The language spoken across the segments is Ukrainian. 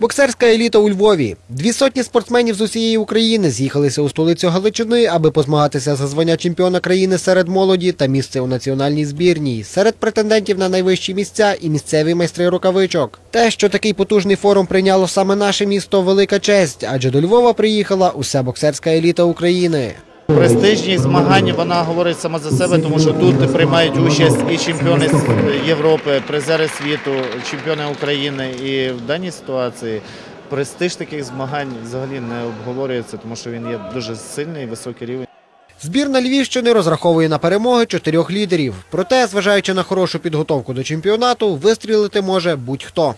Боксерська еліта у Львові. Дві сотні спортсменів з усієї України з'їхалися у столицю Галичини, аби позмагатися за звання чемпіона країни серед молоді та місце у національній збірній. Серед претендентів на найвищі місця і місцеві майстри рукавичок. Те, що такий потужний форум прийняло саме наше місто, велика честь, адже до Львова приїхала уся боксерська еліта України. Престижність змагань вона говорить сама за себе, тому що тут приймають участь і чемпіони Європи, призери світу, чемпіони України. І в даній ситуації престиж таких змагань взагалі не обговорюється, тому що він є дуже сильний, і високий рівень. Збірна Львівщини розраховує на перемоги чотирьох лідерів. Проте, зважаючи на хорошу підготовку до чемпіонату, вистрілити може будь-хто.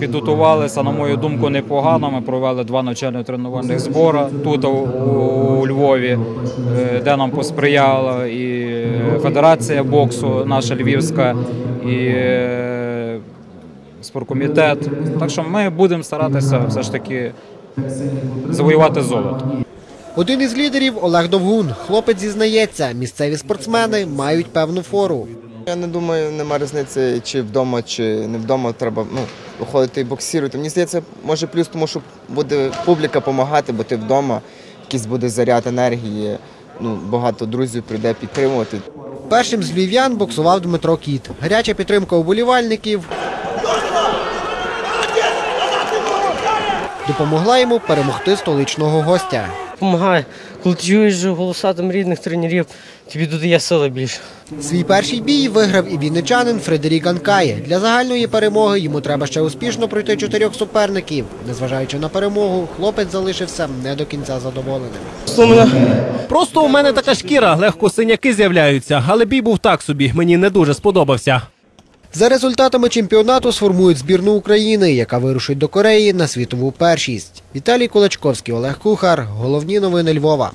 Підготувалися, на мою думку, непогано. Ми провели два навчально-тренувальних збори тут у, Львові, е, де нам посприяла і Федерація боксу, наша львівська, і е, спорткомітет. Так що ми будемо старатися все ж таки завоювати золото. Один із лідерів Олег Довгун. Хлопець зізнається, місцеві спортсмени мають певну фору. Я не думаю, нема різниці, чи вдома, чи не вдома треба ну, виходити і боксувати. Мені здається, може плюс, тому що буде публіка допомагати, бо ти вдома, якийсь буде заряд енергії. Ну, багато друзів прийде підтримувати. Першим з львів'ян боксував Дмитро Кіт. Гаряча підтримка уболівальників допомогла йому перемогти столичного гостя. Помагає. Коли ти чуєш голоса там рідних тренерів, тобі додає сили більше. Свій перший бій виграв і вінничанин Фредерік Анкає. Для загальної перемоги йому треба ще успішно пройти чотирьох суперників. Незважаючи на перемогу, хлопець залишився не до кінця задоволеним. Просто у мене така шкіра, легко синяки з'являються, але бій був так собі, мені не дуже сподобався. За результатами чемпіонату сформують збірну України, яка вирушить до Кореї на світову першість. Віталій Кулачковський, Олег Кухар. Головні новини Львова.